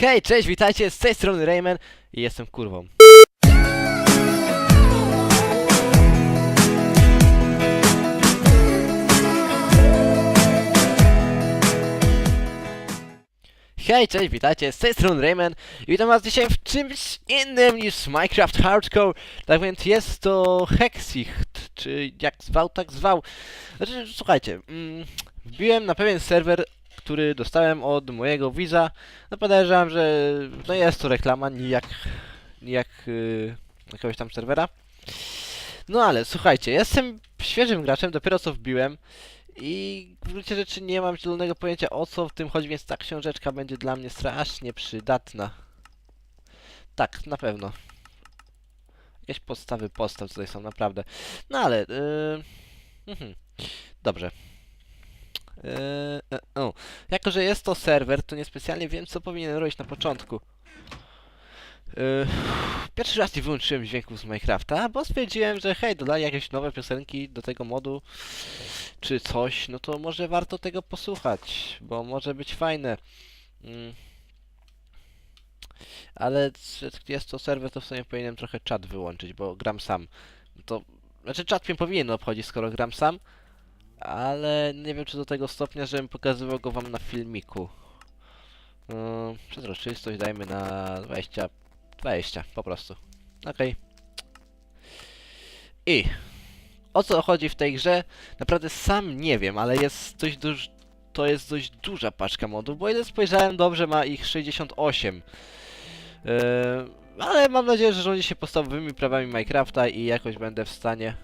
Hej, cześć, witajcie, z tej strony Rayman i jestem kurwą. Hej, cześć, witajcie, z tej strony Rayman i witam was dzisiaj w czymś innym niż Minecraft Hardcore. Tak więc jest to Hexicht, czy jak zwał, tak zwał. Znaczy, słuchajcie, mm, wbiłem na pewien serwer, który dostałem od mojego widza. No podejrzewam, że no jest to reklama, nijak, nijak yy, jakiegoś tam serwera. No ale słuchajcie, jestem świeżym graczem, dopiero co wbiłem i w gruncie rzeczy nie mam zielonego pojęcia o co w tym chodzi, więc ta książeczka będzie dla mnie strasznie przydatna. Tak, na pewno. Jakieś podstawy postaw tutaj są, naprawdę. No ale, yy, dobrze. Yy, e, o. Jako, że jest to serwer, to niespecjalnie wiem, co powinienem robić na początku. Yy, pierwszy raz nie wyłączyłem dźwięków z Minecrafta, bo stwierdziłem, że hej, dodali jakieś nowe piosenki do tego modu, czy coś, no to może warto tego posłuchać, bo może być fajne. Mm. Ale jest to serwer, to w sumie powinienem trochę czat wyłączyć, bo gram sam. To, znaczy czat mnie powinien obchodzić, skoro gram sam, ale nie wiem czy do tego stopnia, żebym pokazywał go wam na filmiku. Yy, przezroczystość dajmy na 20, 20 po prostu. Okej. I o co chodzi w tej grze? Naprawdę sam nie wiem, ale jest dość duż... To jest dość duża paczka modów, bo ile spojrzałem dobrze ma ich 68. Yy, ale mam nadzieję, że rządzi się podstawowymi prawami Minecrafta i jakoś będę w stanie...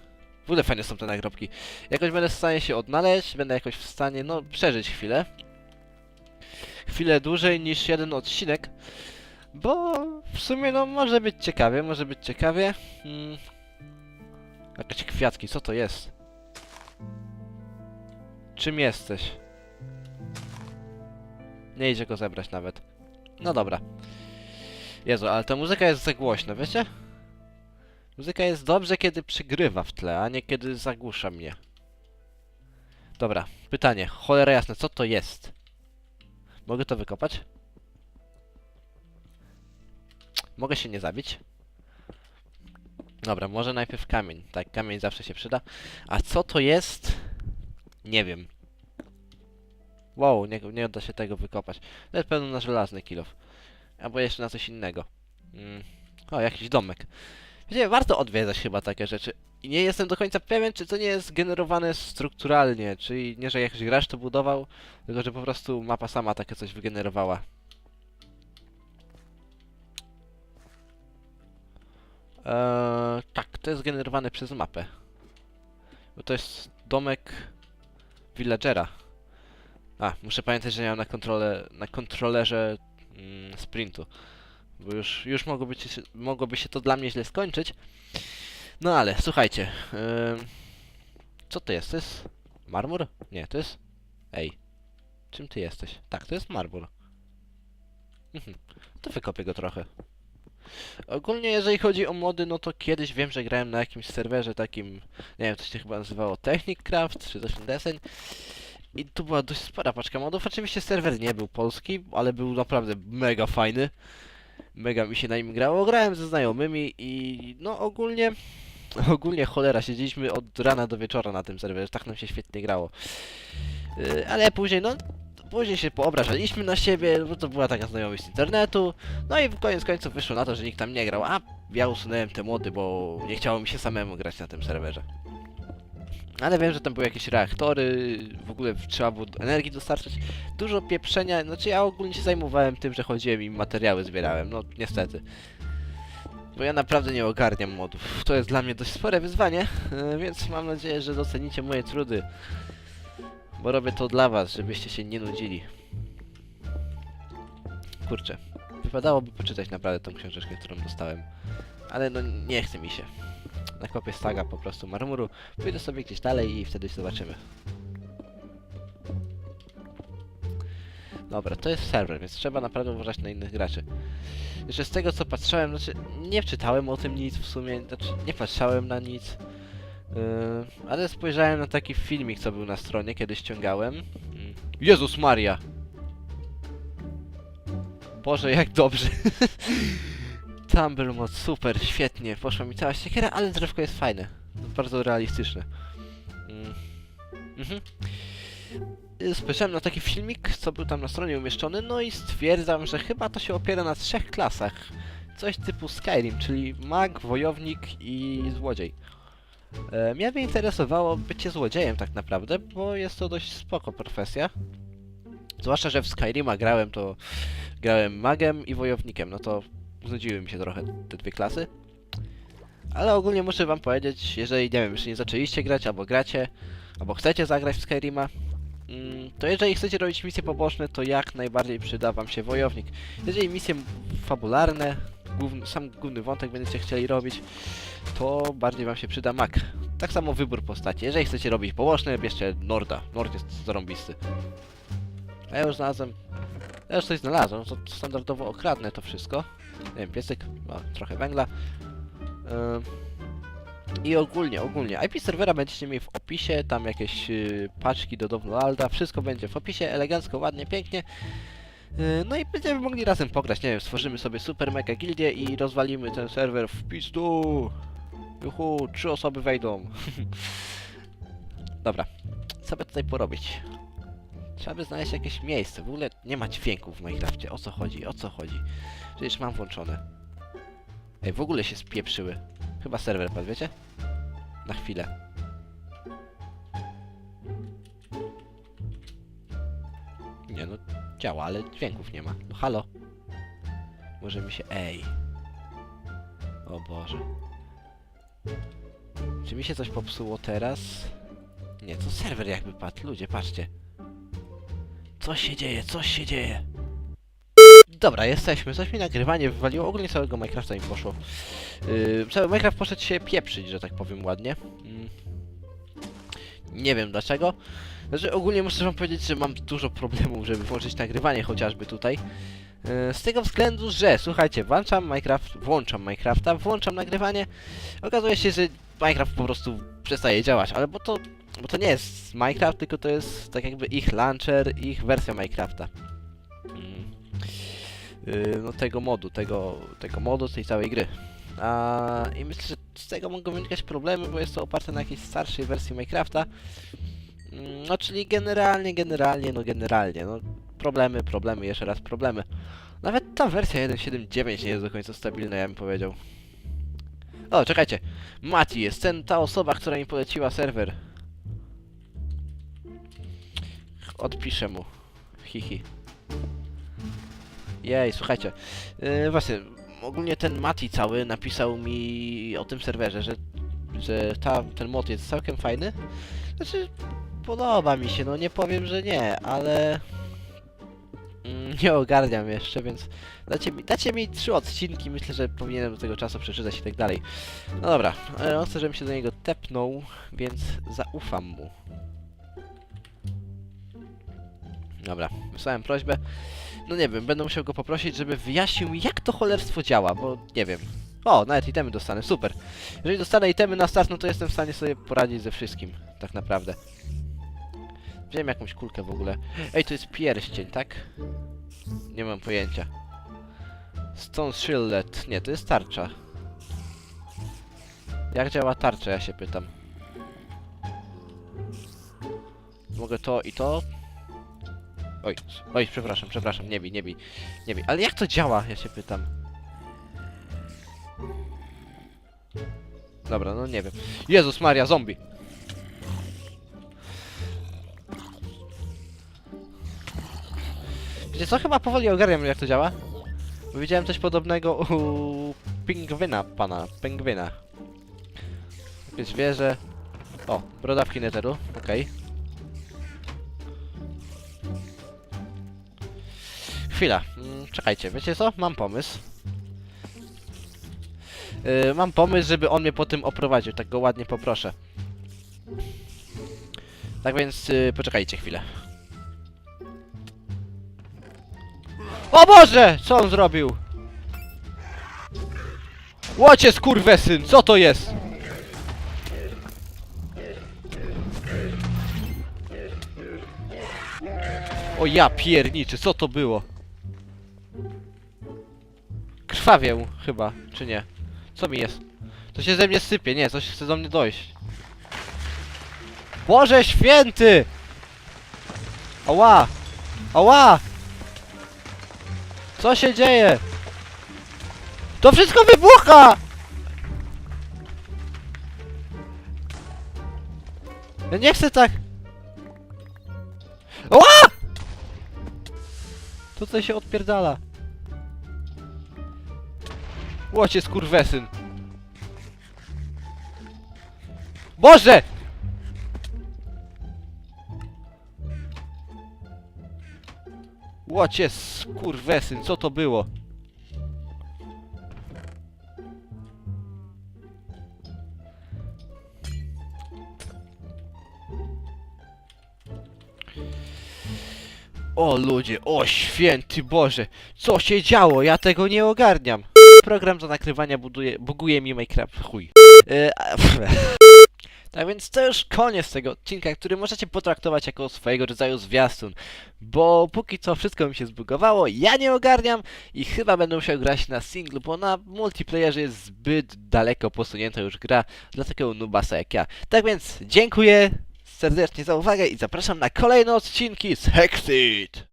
W ogóle fajne są te nagrobki. Jakoś będę w stanie się odnaleźć, będę jakoś w stanie, no, przeżyć chwilę. Chwilę dłużej niż jeden odcinek. Bo w sumie, no, może być ciekawie, może być ciekawie. Mm. Jakieś kwiatki, co to jest? Czym jesteś? Nie idzie go zebrać nawet. No dobra. Jezu, ale ta muzyka jest za głośna, wiecie? Muzyka jest dobrze, kiedy przygrywa w tle, a nie kiedy zagłusza mnie. Dobra, pytanie. Cholera jasne, co to jest? Mogę to wykopać? Mogę się nie zabić? Dobra, może najpierw kamień. Tak, kamień zawsze się przyda. A co to jest? Nie wiem. Wow, nie, nie da się tego wykopać. To jest pewno na żelazny kilof. Albo jeszcze na coś innego. Mm. O, jakiś domek. Wiecie, warto odwiedzać chyba takie rzeczy. I nie jestem do końca pewien, czy to nie jest generowane strukturalnie. Czyli nie, że jakiś gracz to budował, tylko że po prostu mapa sama takie coś wygenerowała. Eee, tak, to jest generowane przez mapę. Bo to jest domek villagera. A, muszę pamiętać, że miałem na kontrolę, na kontrolerze mm, sprintu. Bo już, już mogłoby, się, mogłoby się to dla mnie źle skończyć. No ale, słuchajcie. Ym, co to jest? To jest marmur? Nie, to jest... Ej. Czym ty jesteś? Tak, to jest marmur. Mhm. To wykopię go trochę. Ogólnie jeżeli chodzi o mody, no to kiedyś wiem, że grałem na jakimś serwerze takim, nie wiem, to się chyba nazywało Techniccraft, czy coś ten deseń. I tu była dość spora paczka modów. Oczywiście serwer nie był polski, ale był naprawdę mega fajny. Mega mi się na nim grało. Grałem ze znajomymi i no ogólnie, ogólnie cholera, siedzieliśmy od rana do wieczora na tym serwerze, tak nam się świetnie grało. Yy, ale później, no, Później się poobrażaliśmy na siebie, bo to była taka znajomość z internetu. No i w koniec końców wyszło na to, że nikt tam nie grał, a ja usunąłem te młody, bo nie chciało mi się samemu grać na tym serwerze. Ale wiem, że tam były jakieś reaktory, w ogóle trzeba było energii dostarczyć. Dużo pieprzenia, znaczy ja ogólnie się zajmowałem tym, że chodziłem i materiały zbierałem, no niestety. Bo ja naprawdę nie ogarniam modów. To jest dla mnie dość spore wyzwanie, e, więc mam nadzieję, że docenicie moje trudy. Bo robię to dla was, żebyście się nie nudzili. Kurczę. Wypadałoby poczytać naprawdę tą książeczkę, którą dostałem. Ale no nie chce mi się. Nakopię staga po prostu marmuru. Pójdę sobie gdzieś dalej i wtedy zobaczymy. Dobra, to jest serwer, więc trzeba naprawdę uważać na innych graczy. Jeszcze z tego co patrzałem, znaczy nie czytałem o tym nic w sumie, znaczy nie patrzałem na nic. Yy, ale spojrzałem na taki filmik, co był na stronie, kiedy ściągałem. Yy. Jezus Maria! Boże, jak dobrze. Tumble mod, super, świetnie. Poszła mi cała siekiera, ale drzewko jest fajne. Bardzo realistyczne. Mm. Mhm. Y, Spojrzałem na taki filmik, co był tam na stronie umieszczony, no i stwierdzam, że chyba to się opiera na trzech klasach. Coś typu Skyrim, czyli mag, wojownik i złodziej. E, mnie by interesowało bycie złodziejem tak naprawdę, bo jest to dość spoko profesja. Zwłaszcza, że w Skyrima grałem to... grałem magiem i wojownikiem, no to znudziły mi się trochę te dwie klasy. Ale ogólnie muszę wam powiedzieć, jeżeli, nie wiem, jeszcze nie zaczęliście grać, albo gracie, albo chcecie zagrać w Skyrima, mm, to jeżeli chcecie robić misje poboczne, to jak najbardziej przyda wam się wojownik. Jeżeli misje fabularne, główny, sam główny wątek będziecie chcieli robić, to bardziej wam się przyda mag. Tak samo wybór postaci. Jeżeli chcecie robić poboczne, bierzcie Norda. Nord jest zarąbisty. A ja już znalazłem... Ja już coś znalazłem, to standardowo okradnę to wszystko. Nie wiem, piecyk, ma trochę węgla. Ym, I ogólnie, ogólnie, IP serwera będziecie mieli w opisie, tam jakieś yy, paczki do Downloada, wszystko będzie w opisie, elegancko, ładnie, pięknie. Yy, No i będziemy mogli razem pograć, nie wiem, stworzymy sobie super mega gildię i rozwalimy ten serwer w pizdu. Juhu, trzy osoby wejdą. Dobra, co by tutaj porobić? Trzeba by znaleźć jakieś miejsce. W ogóle nie ma dźwięków w Minecrafcie. O co chodzi? O co chodzi? Przecież mam włączone. Ej, w ogóle się spieprzyły. Chyba serwer padł, wiecie? Na chwilę. Nie no, działa, ale dźwięków nie ma. No halo. Może mi się... Ej. O Boże. Czy mi się coś popsuło teraz? Nie, to serwer jakby padł. Ludzie, patrzcie. Co się dzieje? Co się dzieje? Dobra, jesteśmy. Coś mi nagrywanie wywaliło. Ogólnie całego Minecrafta mi poszło. Yy, cały Minecraft poszedł się pieprzyć, że tak powiem ładnie. Mm. Nie wiem dlaczego. Znaczy ogólnie muszę wam powiedzieć, że mam dużo problemów, żeby włączyć nagrywanie chociażby tutaj. Yy, z tego względu, że słuchajcie, włączam Minecraft, włączam Minecrafta, włączam nagrywanie. Okazuje się, że Minecraft po prostu przestaje działać, ale bo to, bo to nie jest Minecraft, tylko to jest tak jakby ich launcher, ich wersja Minecrafta. Yy, no tego modu, tego, tego modu, tej całej gry. A, I myślę, że z tego mogą wynikać problemy, bo jest to oparte na jakiejś starszej wersji Minecrafta. Mm, No czyli generalnie, generalnie, no generalnie, no problemy, problemy, jeszcze raz problemy. Nawet ta wersja 1.7.9 nie jest do końca stabilna, ja bym powiedział. O, czekajcie. Mati jest ten, ta osoba, która mi poleciła serwer. Odpiszę mu. Hihi. Jej, słuchajcie. Yy, właśnie, ogólnie ten Mati cały napisał mi o tym serwerze, że, że ta, ten mod jest całkiem fajny. Znaczy, podoba mi się, no nie powiem, że nie, ale... Mm, nie ogarniam jeszcze, więc dacie mi, dacie mi trzy odcinki, myślę, że powinienem do tego czasu przeczytać i tak dalej. No dobra, ale on chce, żebym się do niego tepnął, więc zaufam mu. Dobra, wysłałem prośbę. No nie wiem, będę musiał go poprosić, żeby wyjaśnił mi, jak to cholerstwo działa, bo nie wiem. O, nawet itemy dostanę, super. Jeżeli dostanę itemy na start, no to jestem w stanie sobie poradzić ze wszystkim, tak naprawdę. Wziąłem jakąś kulkę w ogóle. Ej, to jest pierścień, tak? Nie mam pojęcia. Stone Shielded. Nie, to jest tarcza. Jak działa tarcza, ja się pytam. Mogę to i to? Oj, oj, przepraszam, przepraszam, nie bij, nie bij, nie bij. Ale jak to działa, ja się pytam. Dobra, no nie wiem. Jezus Maria, zombie! Wiecie co, chyba powoli ogarniam jak to działa. Widziałem coś podobnego u pingwina, pana, pingwina. Takie zwierzę. O, brodawki neteru, okej. Chwila, mm, czekajcie, wiecie co? Mam pomysł. Yy, mam pomysł, żeby on mnie po tym oprowadził, tak go ładnie poproszę. Tak więc, yy, poczekajcie chwilę. O Boże! Co on zrobił? Łocie skurwesyn, co to jest? O ja pierniczy, co to było? Krwawię chyba, czy nie? Co mi jest? To się ze mnie sypie, nie, coś chce do mnie dojść. Boże święty! Ała! Ała! Co się dzieje? To wszystko wybucha! Ja nie chcę tak! Ała! To tutaj się odpierdala. Łocie skurwesyn. Boże! Łocie skurwesyn, co to było? O ludzie, o święty Boże, co się działo? Ja tego nie ogarniam. Program do nagrywania buduje, buguje mi Minecraft, chuj. A- tak więc to już koniec tego odcinka, który możecie potraktować jako swojego rodzaju zwiastun. Bo póki co wszystko mi się zbugowało, ja nie ogarniam i chyba będę musiał grać na singlu, bo na multiplayerze jest zbyt daleko posunięta już gra dla takiego nubasa jak ja. Tak więc dziękuję serdecznie za uwagę i zapraszam na kolejne odcinki z Hexit!